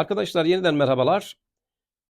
Arkadaşlar yeniden merhabalar.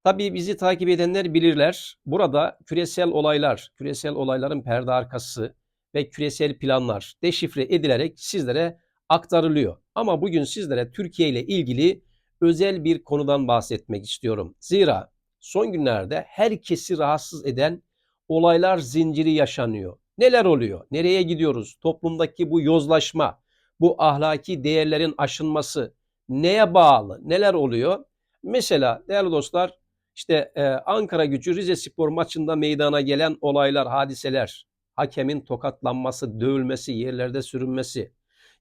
Tabii bizi takip edenler bilirler. Burada küresel olaylar, küresel olayların perde arkası ve küresel planlar deşifre edilerek sizlere aktarılıyor. Ama bugün sizlere Türkiye ile ilgili özel bir konudan bahsetmek istiyorum. Zira son günlerde herkesi rahatsız eden olaylar zinciri yaşanıyor. Neler oluyor? Nereye gidiyoruz? Toplumdaki bu yozlaşma, bu ahlaki değerlerin aşınması neye bağlı? Neler oluyor? Mesela değerli dostlar işte e, Ankara gücü Rize Spor maçında meydana gelen olaylar, hadiseler, hakemin tokatlanması, dövülmesi, yerlerde sürünmesi.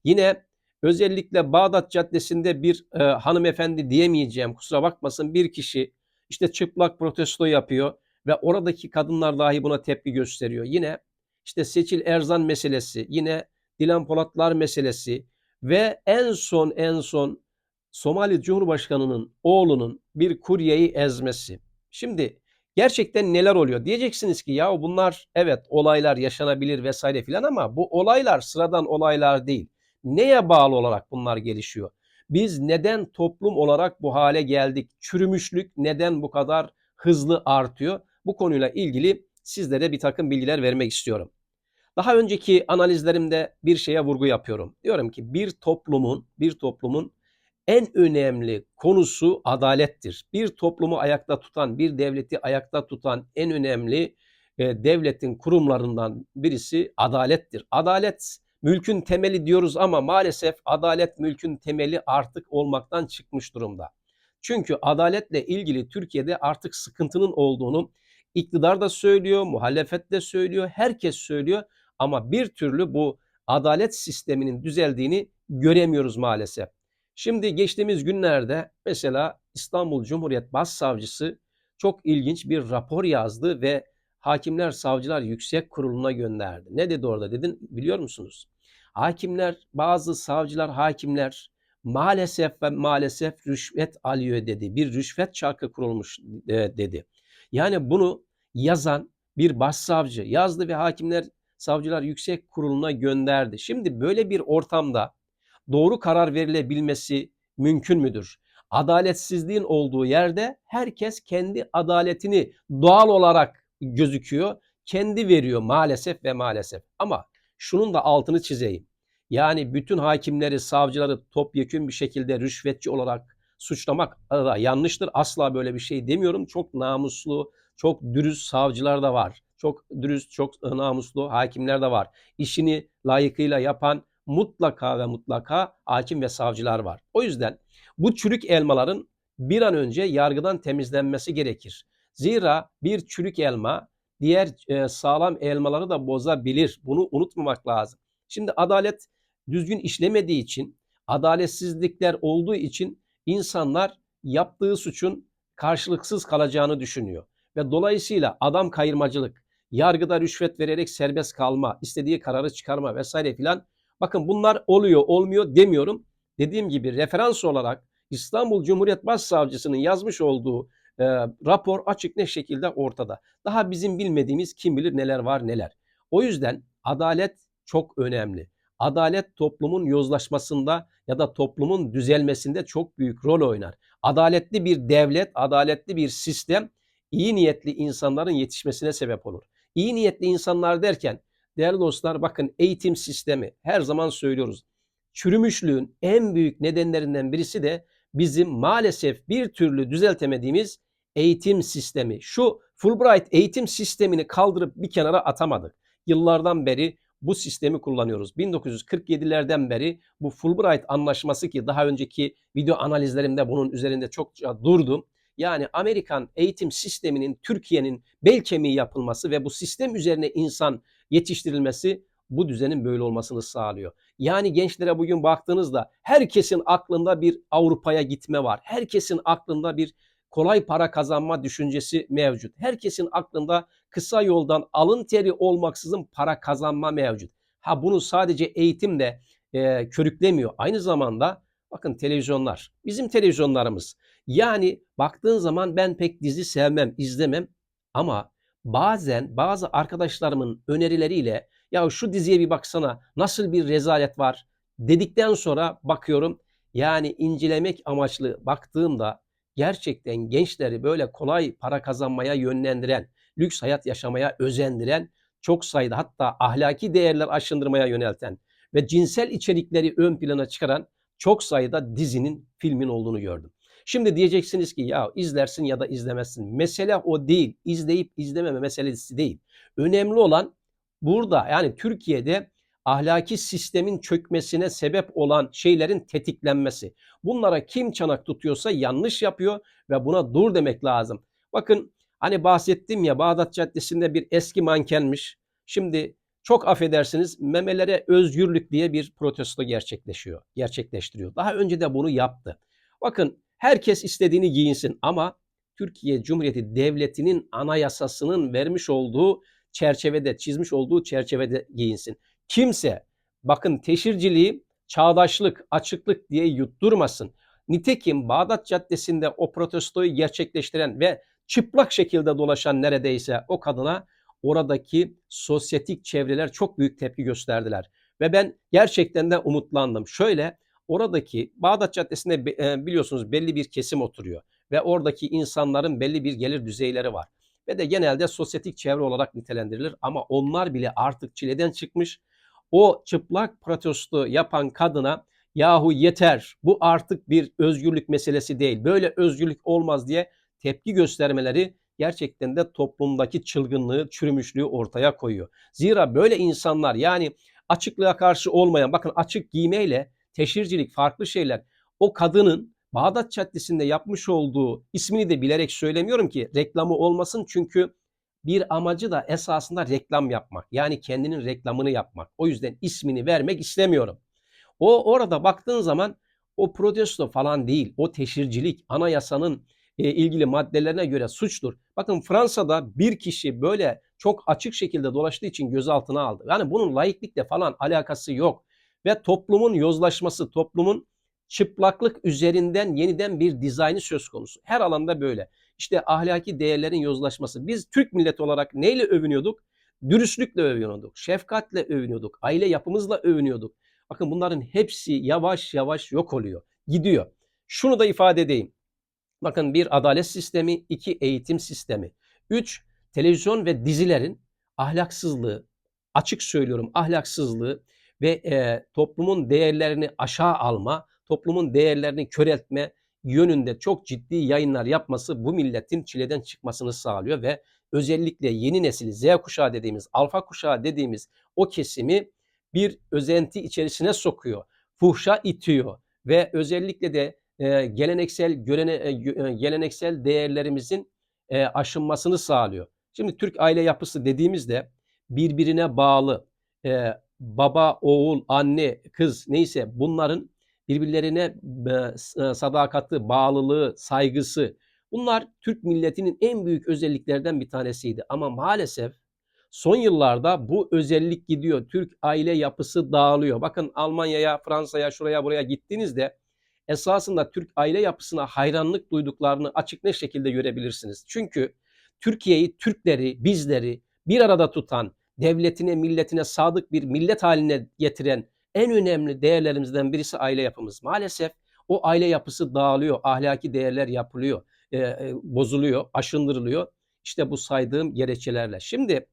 Yine özellikle Bağdat Caddesi'nde bir e, hanımefendi diyemeyeceğim kusura bakmasın bir kişi işte çıplak protesto yapıyor ve oradaki kadınlar dahi buna tepki gösteriyor. Yine işte Seçil Erzan meselesi, yine Dilan Polatlar meselesi ve en son en son Somali Cumhurbaşkanı'nın oğlunun bir kuryeyi ezmesi. Şimdi gerçekten neler oluyor? Diyeceksiniz ki ya bunlar evet olaylar yaşanabilir vesaire filan ama bu olaylar sıradan olaylar değil. Neye bağlı olarak bunlar gelişiyor? Biz neden toplum olarak bu hale geldik? Çürümüşlük neden bu kadar hızlı artıyor? Bu konuyla ilgili sizlere bir takım bilgiler vermek istiyorum. Daha önceki analizlerimde bir şeye vurgu yapıyorum. Diyorum ki bir toplumun bir toplumun en önemli konusu adalettir. Bir toplumu ayakta tutan, bir devleti ayakta tutan en önemli e, devletin kurumlarından birisi adalettir. Adalet mülkün temeli diyoruz ama maalesef adalet mülkün temeli artık olmaktan çıkmış durumda. Çünkü adaletle ilgili Türkiye'de artık sıkıntının olduğunu iktidar da söylüyor, muhalefet de söylüyor, herkes söylüyor ama bir türlü bu adalet sisteminin düzeldiğini göremiyoruz maalesef. Şimdi geçtiğimiz günlerde mesela İstanbul Cumhuriyet Başsavcısı çok ilginç bir rapor yazdı ve Hakimler Savcılar Yüksek Kurulu'na gönderdi. Ne dedi orada dedin biliyor musunuz? Hakimler, bazı savcılar, hakimler maalesef ve maalesef rüşvet alıyor dedi. Bir rüşvet çarkı kurulmuş e, dedi. Yani bunu yazan bir başsavcı yazdı ve Hakimler Savcılar Yüksek Kurulu'na gönderdi. Şimdi böyle bir ortamda doğru karar verilebilmesi mümkün müdür? Adaletsizliğin olduğu yerde herkes kendi adaletini doğal olarak gözüküyor. Kendi veriyor maalesef ve maalesef. Ama şunun da altını çizeyim. Yani bütün hakimleri, savcıları topyekün bir şekilde rüşvetçi olarak suçlamak da yanlıştır. Asla böyle bir şey demiyorum. Çok namuslu, çok dürüst savcılar da var. Çok dürüst, çok namuslu hakimler de var. İşini layıkıyla yapan mutlaka ve mutlaka hakim ve savcılar var. O yüzden bu çürük elmaların bir an önce yargıdan temizlenmesi gerekir. Zira bir çürük elma diğer e, sağlam elmaları da bozabilir. Bunu unutmamak lazım. Şimdi adalet düzgün işlemediği için, adaletsizlikler olduğu için insanlar yaptığı suçun karşılıksız kalacağını düşünüyor. Ve dolayısıyla adam kayırmacılık, yargıda rüşvet vererek serbest kalma, istediği kararı çıkarma vesaire filan Bakın bunlar oluyor olmuyor demiyorum. Dediğim gibi referans olarak İstanbul Cumhuriyet Başsavcısının yazmış olduğu e, rapor açık ne şekilde ortada. Daha bizim bilmediğimiz kim bilir neler var neler. O yüzden adalet çok önemli. Adalet toplumun yozlaşmasında ya da toplumun düzelmesinde çok büyük rol oynar. Adaletli bir devlet, adaletli bir sistem iyi niyetli insanların yetişmesine sebep olur. İyi niyetli insanlar derken Değerli dostlar bakın eğitim sistemi her zaman söylüyoruz. Çürümüşlüğün en büyük nedenlerinden birisi de bizim maalesef bir türlü düzeltemediğimiz eğitim sistemi. Şu Fulbright eğitim sistemini kaldırıp bir kenara atamadık. Yıllardan beri bu sistemi kullanıyoruz. 1947'lerden beri bu Fulbright anlaşması ki daha önceki video analizlerimde bunun üzerinde çokça durdum. Yani Amerikan eğitim sisteminin Türkiye'nin bel kemiği yapılması ve bu sistem üzerine insan yetiştirilmesi bu düzenin böyle olmasını sağlıyor. Yani gençlere bugün baktığınızda herkesin aklında bir Avrupa'ya gitme var. Herkesin aklında bir kolay para kazanma düşüncesi mevcut. Herkesin aklında kısa yoldan alın teri olmaksızın para kazanma mevcut. Ha bunu sadece eğitimle e, körüklemiyor. Aynı zamanda bakın televizyonlar. Bizim televizyonlarımız. Yani baktığın zaman ben pek dizi sevmem, izlemem ama bazen bazı arkadaşlarımın önerileriyle ya şu diziye bir baksana nasıl bir rezalet var dedikten sonra bakıyorum Yani incelemek amaçlı baktığımda gerçekten gençleri böyle kolay para kazanmaya yönlendiren, lüks hayat yaşamaya özendiren çok sayıda hatta ahlaki değerler aşındırmaya yönelten ve cinsel içerikleri ön plana çıkaran çok sayıda dizinin, filmin olduğunu gördüm. Şimdi diyeceksiniz ki ya izlersin ya da izlemezsin. Mesele o değil. İzleyip izlememe meselesi değil. Önemli olan burada yani Türkiye'de ahlaki sistemin çökmesine sebep olan şeylerin tetiklenmesi. Bunlara kim çanak tutuyorsa yanlış yapıyor ve buna dur demek lazım. Bakın hani bahsettim ya Bağdat Caddesi'nde bir eski mankenmiş. Şimdi çok affedersiniz memelere özgürlük diye bir protesto gerçekleşiyor, gerçekleştiriyor. Daha önce de bunu yaptı. Bakın herkes istediğini giyinsin ama Türkiye Cumhuriyeti Devleti'nin anayasasının vermiş olduğu çerçevede, çizmiş olduğu çerçevede giyinsin. Kimse bakın teşirciliği çağdaşlık, açıklık diye yutturmasın. Nitekim Bağdat Caddesi'nde o protestoyu gerçekleştiren ve çıplak şekilde dolaşan neredeyse o kadına oradaki sosyetik çevreler çok büyük tepki gösterdiler. Ve ben gerçekten de umutlandım. Şöyle oradaki Bağdat Caddesi'nde biliyorsunuz belli bir kesim oturuyor ve oradaki insanların belli bir gelir düzeyleri var. Ve de genelde sosyetik çevre olarak nitelendirilir ama onlar bile artık çileden çıkmış. O çıplak protesto yapan kadına yahu yeter bu artık bir özgürlük meselesi değil. Böyle özgürlük olmaz diye tepki göstermeleri gerçekten de toplumdaki çılgınlığı, çürümüşlüğü ortaya koyuyor. Zira böyle insanlar yani açıklığa karşı olmayan bakın açık giymeyle teşhircilik farklı şeyler. O kadının Bağdat Caddesi'nde yapmış olduğu ismini de bilerek söylemiyorum ki reklamı olmasın çünkü bir amacı da esasında reklam yapmak. Yani kendinin reklamını yapmak. O yüzden ismini vermek istemiyorum. O orada baktığın zaman o protesto falan değil. O teşhircilik anayasanın e, ilgili maddelerine göre suçtur. Bakın Fransa'da bir kişi böyle çok açık şekilde dolaştığı için gözaltına aldı. Yani bunun laiklikle falan alakası yok. Ve toplumun yozlaşması, toplumun çıplaklık üzerinden yeniden bir dizaynı söz konusu. Her alanda böyle. İşte ahlaki değerlerin yozlaşması. Biz Türk milleti olarak neyle övünüyorduk? Dürüstlükle övünüyorduk, şefkatle övünüyorduk, aile yapımızla övünüyorduk. Bakın bunların hepsi yavaş yavaş yok oluyor, gidiyor. Şunu da ifade edeyim. Bakın bir adalet sistemi, iki eğitim sistemi, üç televizyon ve dizilerin ahlaksızlığı, açık söylüyorum ahlaksızlığı ve e, toplumun değerlerini aşağı alma, toplumun değerlerini köreltme yönünde çok ciddi yayınlar yapması bu milletin çileden çıkmasını sağlıyor ve özellikle yeni nesil Z kuşağı dediğimiz, alfa kuşağı dediğimiz o kesimi bir özenti içerisine sokuyor. Fuhşa itiyor ve özellikle de e, geleneksel görene, e, e, geleneksel değerlerimizin e, aşınmasını sağlıyor. Şimdi Türk aile yapısı dediğimizde birbirine bağlı e, baba, oğul, anne, kız neyse bunların birbirlerine sadakati, bağlılığı, saygısı bunlar Türk milletinin en büyük özelliklerden bir tanesiydi. Ama maalesef son yıllarda bu özellik gidiyor. Türk aile yapısı dağılıyor. Bakın Almanya'ya, Fransa'ya, şuraya buraya gittiğinizde esasında Türk aile yapısına hayranlık duyduklarını açık ne şekilde görebilirsiniz. Çünkü Türkiye'yi, Türkleri, bizleri bir arada tutan, devletine, milletine sadık bir millet haline getiren en önemli değerlerimizden birisi aile yapımız. Maalesef o aile yapısı dağılıyor, ahlaki değerler yapılıyor, e, e, bozuluyor, aşındırılıyor. İşte bu saydığım gerekçelerle. Şimdi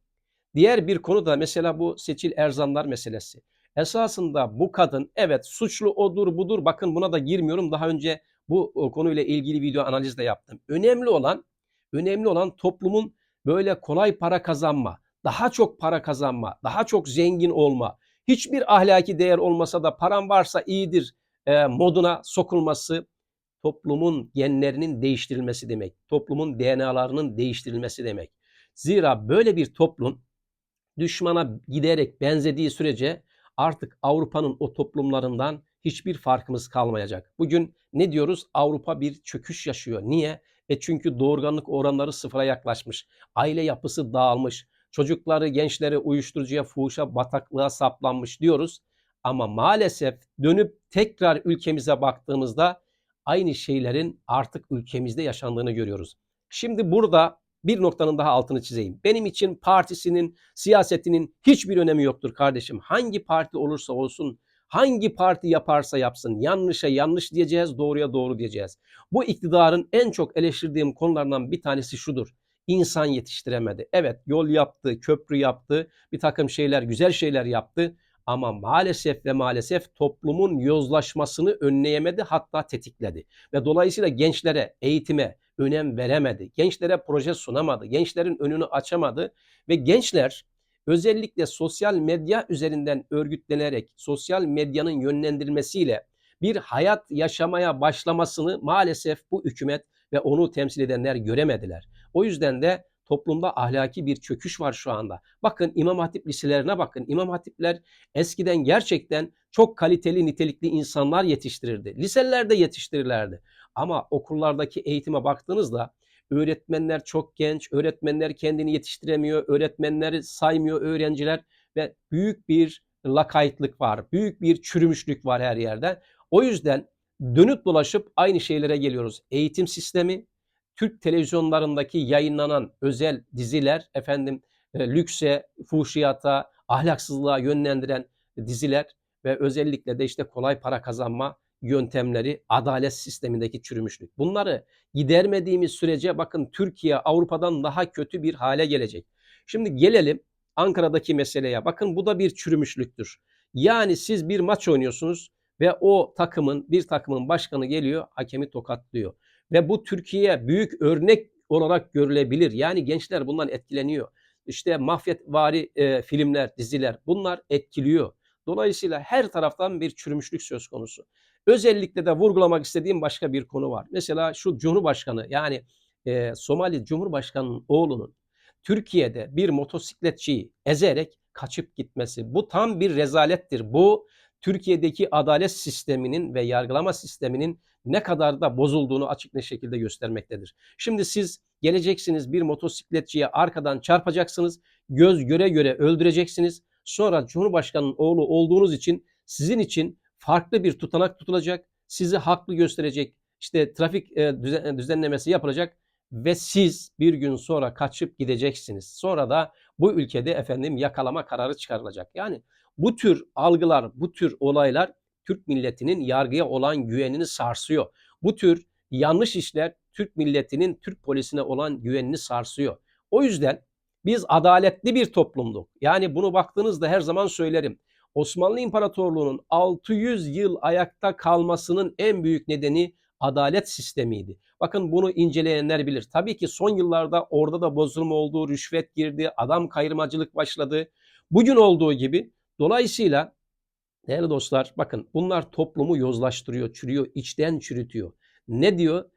diğer bir konu da mesela bu Seçil Erzanlar meselesi. Esasında bu kadın evet suçlu odur budur bakın buna da girmiyorum. Daha önce bu konuyla ilgili video analiz de yaptım. Önemli olan önemli olan toplumun böyle kolay para kazanma, daha çok para kazanma, daha çok zengin olma, hiçbir ahlaki değer olmasa da param varsa iyidir e, moduna sokulması toplumun genlerinin değiştirilmesi demek. Toplumun DNA'larının değiştirilmesi demek. Zira böyle bir toplum düşmana giderek benzediği sürece artık Avrupa'nın o toplumlarından hiçbir farkımız kalmayacak. Bugün ne diyoruz? Avrupa bir çöküş yaşıyor. Niye? E çünkü doğurganlık oranları sıfıra yaklaşmış. Aile yapısı dağılmış. Çocukları, gençleri uyuşturucuya, fuhuşa, bataklığa saplanmış diyoruz. Ama maalesef dönüp tekrar ülkemize baktığımızda aynı şeylerin artık ülkemizde yaşandığını görüyoruz. Şimdi burada bir noktanın daha altını çizeyim. Benim için partisinin, siyasetinin hiçbir önemi yoktur kardeşim. Hangi parti olursa olsun, Hangi parti yaparsa yapsın yanlışa yanlış diyeceğiz, doğruya doğru diyeceğiz. Bu iktidarın en çok eleştirdiğim konulardan bir tanesi şudur. İnsan yetiştiremedi. Evet yol yaptı, köprü yaptı, bir takım şeyler, güzel şeyler yaptı. Ama maalesef ve maalesef toplumun yozlaşmasını önleyemedi hatta tetikledi. Ve dolayısıyla gençlere, eğitime önem veremedi. Gençlere proje sunamadı. Gençlerin önünü açamadı. Ve gençler özellikle sosyal medya üzerinden örgütlenerek sosyal medyanın yönlendirmesiyle bir hayat yaşamaya başlamasını maalesef bu hükümet ve onu temsil edenler göremediler. O yüzden de toplumda ahlaki bir çöküş var şu anda. Bakın İmam Hatip liselerine bakın. İmam Hatipler eskiden gerçekten çok kaliteli, nitelikli insanlar yetiştirirdi. Liselerde yetiştirirlerdi. Ama okullardaki eğitime baktığınızda öğretmenler çok genç, öğretmenler kendini yetiştiremiyor, öğretmenleri saymıyor öğrenciler ve büyük bir lakaytlık var, büyük bir çürümüşlük var her yerde. O yüzden dönüp dolaşıp aynı şeylere geliyoruz. Eğitim sistemi, Türk televizyonlarındaki yayınlanan özel diziler, efendim e, lükse, fuhşiyata, ahlaksızlığa yönlendiren diziler ve özellikle de işte kolay para kazanma yöntemleri, adalet sistemindeki çürümüşlük. Bunları gidermediğimiz sürece bakın Türkiye Avrupa'dan daha kötü bir hale gelecek. Şimdi gelelim Ankara'daki meseleye. Bakın bu da bir çürümüşlüktür. Yani siz bir maç oynuyorsunuz ve o takımın bir takımın başkanı geliyor hakemi tokatlıyor. Ve bu Türkiye büyük örnek olarak görülebilir. Yani gençler bundan etkileniyor. İşte mafyetvari e, filmler, diziler bunlar etkiliyor. Dolayısıyla her taraftan bir çürümüşlük söz konusu. Özellikle de vurgulamak istediğim başka bir konu var. Mesela şu Cumhurbaşkanı yani e, Somali Cumhurbaşkanı'nın oğlunun Türkiye'de bir motosikletçiyi ezerek kaçıp gitmesi. Bu tam bir rezalettir. Bu Türkiye'deki adalet sisteminin ve yargılama sisteminin ne kadar da bozulduğunu açık ne şekilde göstermektedir. Şimdi siz geleceksiniz bir motosikletçiye arkadan çarpacaksınız, göz göre göre öldüreceksiniz. Sonra Cumhurbaşkanı'nın oğlu olduğunuz için sizin için farklı bir tutanak tutulacak, sizi haklı gösterecek, işte trafik e, düzenlemesi yapılacak ve siz bir gün sonra kaçıp gideceksiniz. Sonra da bu ülkede efendim yakalama kararı çıkarılacak. Yani bu tür algılar, bu tür olaylar Türk milletinin yargıya olan güvenini sarsıyor. Bu tür yanlış işler Türk milletinin Türk polisine olan güvenini sarsıyor. O yüzden biz adaletli bir toplumduk. Yani bunu baktığınızda her zaman söylerim. Osmanlı İmparatorluğu'nun 600 yıl ayakta kalmasının en büyük nedeni adalet sistemiydi. Bakın bunu inceleyenler bilir. Tabii ki son yıllarda orada da bozulma oldu, rüşvet girdi, adam kayırmacılık başladı. Bugün olduğu gibi dolayısıyla değerli dostlar bakın bunlar toplumu yozlaştırıyor, çürüyor, içten çürütüyor. Ne diyor?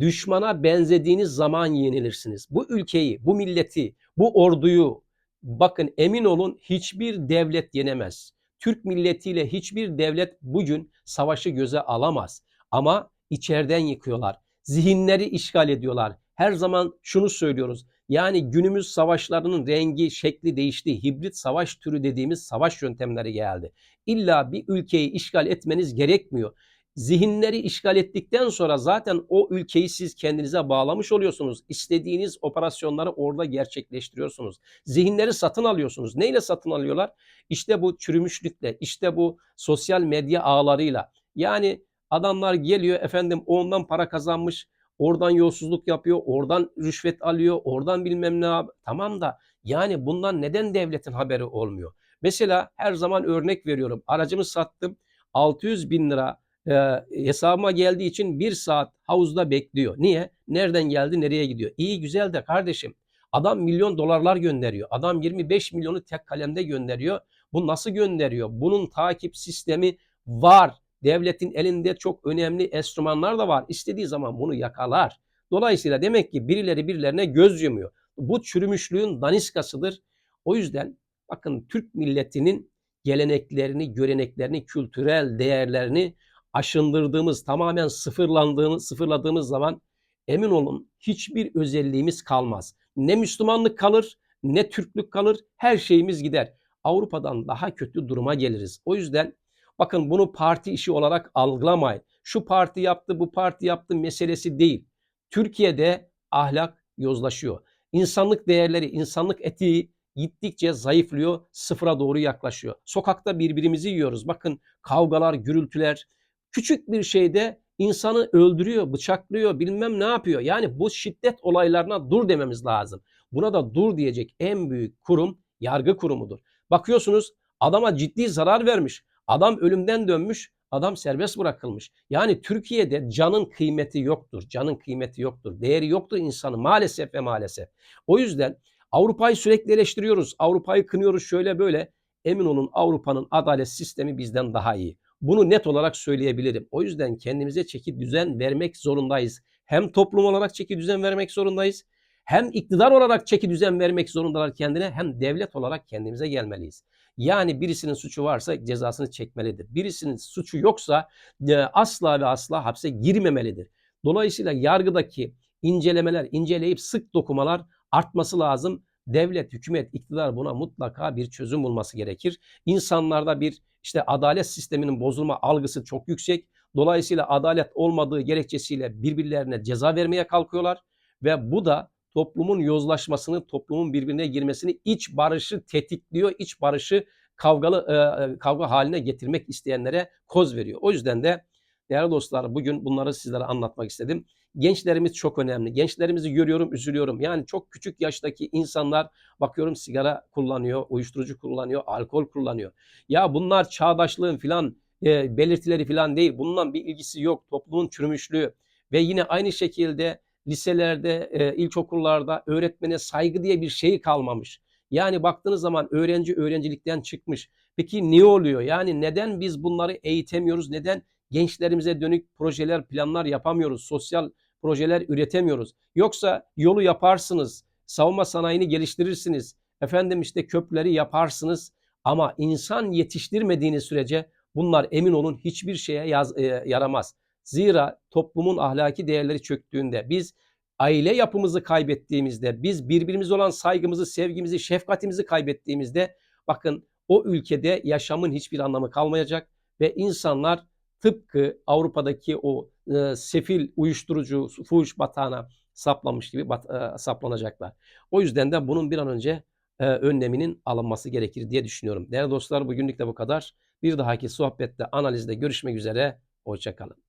Düşmana benzediğiniz zaman yenilirsiniz. Bu ülkeyi, bu milleti, bu orduyu bakın emin olun hiçbir devlet yenemez. Türk milletiyle hiçbir devlet bugün savaşı göze alamaz. Ama içeriden yıkıyorlar. Zihinleri işgal ediyorlar. Her zaman şunu söylüyoruz. Yani günümüz savaşlarının rengi, şekli değişti. Hibrit savaş türü dediğimiz savaş yöntemleri geldi. İlla bir ülkeyi işgal etmeniz gerekmiyor. Zihinleri işgal ettikten sonra zaten o ülkeyi siz kendinize bağlamış oluyorsunuz. İstediğiniz operasyonları orada gerçekleştiriyorsunuz. Zihinleri satın alıyorsunuz. Neyle satın alıyorlar? İşte bu çürümüşlükle, işte bu sosyal medya ağlarıyla. Yani adamlar geliyor efendim ondan para kazanmış, oradan yolsuzluk yapıyor, oradan rüşvet alıyor, oradan bilmem ne. Tamam da yani bundan neden devletin haberi olmuyor? Mesela her zaman örnek veriyorum. Aracımı sattım. 600 bin lira e, hesabıma geldiği için bir saat havuzda bekliyor. Niye? Nereden geldi, nereye gidiyor? İyi güzel de kardeşim. Adam milyon dolarlar gönderiyor. Adam 25 milyonu tek kalemde gönderiyor. Bu nasıl gönderiyor? Bunun takip sistemi var. Devletin elinde çok önemli enstrümanlar da var. İstediği zaman bunu yakalar. Dolayısıyla demek ki birileri birilerine göz yumuyor. Bu çürümüşlüğün daniskasıdır. O yüzden bakın Türk milletinin geleneklerini, göreneklerini, kültürel değerlerini aşındırdığımız, tamamen sıfırlandığını, sıfırladığımız zaman emin olun hiçbir özelliğimiz kalmaz. Ne Müslümanlık kalır, ne Türklük kalır, her şeyimiz gider. Avrupa'dan daha kötü duruma geliriz. O yüzden bakın bunu parti işi olarak algılamayın. Şu parti yaptı, bu parti yaptı meselesi değil. Türkiye'de ahlak yozlaşıyor. İnsanlık değerleri, insanlık etiği gittikçe zayıflıyor, sıfıra doğru yaklaşıyor. Sokakta birbirimizi yiyoruz. Bakın kavgalar, gürültüler küçük bir şeyde insanı öldürüyor, bıçaklıyor, bilmem ne yapıyor. Yani bu şiddet olaylarına dur dememiz lazım. Buna da dur diyecek en büyük kurum yargı kurumudur. Bakıyorsunuz adama ciddi zarar vermiş. Adam ölümden dönmüş, adam serbest bırakılmış. Yani Türkiye'de canın kıymeti yoktur. Canın kıymeti yoktur. Değeri yoktur insanın maalesef ve maalesef. O yüzden Avrupa'yı sürekli eleştiriyoruz. Avrupa'yı kınıyoruz şöyle böyle. Emin olun Avrupa'nın adalet sistemi bizden daha iyi. Bunu net olarak söyleyebilirim. O yüzden kendimize çeki düzen vermek zorundayız. Hem toplum olarak çeki düzen vermek zorundayız. Hem iktidar olarak çeki düzen vermek zorundalar kendine hem devlet olarak kendimize gelmeliyiz. Yani birisinin suçu varsa cezasını çekmelidir. Birisinin suçu yoksa e, asla ve asla hapse girmemelidir. Dolayısıyla yargıdaki incelemeler, inceleyip sık dokumalar artması lazım. Devlet, hükümet, iktidar buna mutlaka bir çözüm bulması gerekir. İnsanlarda bir işte adalet sisteminin bozulma algısı çok yüksek. Dolayısıyla adalet olmadığı gerekçesiyle birbirlerine ceza vermeye kalkıyorlar ve bu da toplumun yozlaşmasını, toplumun birbirine girmesini, iç barışı tetikliyor, iç barışı kavgalı e, kavga haline getirmek isteyenlere koz veriyor. O yüzden de değerli dostlar bugün bunları sizlere anlatmak istedim. Gençlerimiz çok önemli. Gençlerimizi görüyorum, üzülüyorum. Yani çok küçük yaştaki insanlar bakıyorum sigara kullanıyor, uyuşturucu kullanıyor, alkol kullanıyor. Ya bunlar çağdaşlığın filan e, belirtileri filan değil. Bundan bir ilgisi yok. Toplumun çürümüşlüğü ve yine aynı şekilde liselerde, e, ilkokullarda öğretmene saygı diye bir şey kalmamış. Yani baktığınız zaman öğrenci öğrencilikten çıkmış. Peki niye oluyor? Yani neden biz bunları eğitemiyoruz? Neden gençlerimize dönük projeler, planlar yapamıyoruz? Sosyal projeler üretemiyoruz. Yoksa yolu yaparsınız, savunma sanayini geliştirirsiniz. Efendim işte köprüleri yaparsınız ama insan yetiştirmediğiniz sürece bunlar emin olun hiçbir şeye yaz, e, yaramaz. Zira toplumun ahlaki değerleri çöktüğünde, biz aile yapımızı kaybettiğimizde, biz birbirimize olan saygımızı, sevgimizi, şefkatimizi kaybettiğimizde bakın o ülkede yaşamın hiçbir anlamı kalmayacak ve insanlar tıpkı Avrupa'daki o e, sefil uyuşturucu fuhuş batağına saplamış gibi bat, e, saplanacaklar. O yüzden de bunun bir an önce e, önleminin alınması gerekir diye düşünüyorum. Değerli dostlar bugünlük de bu kadar. Bir dahaki sohbette, analizde görüşmek üzere. Hoşçakalın.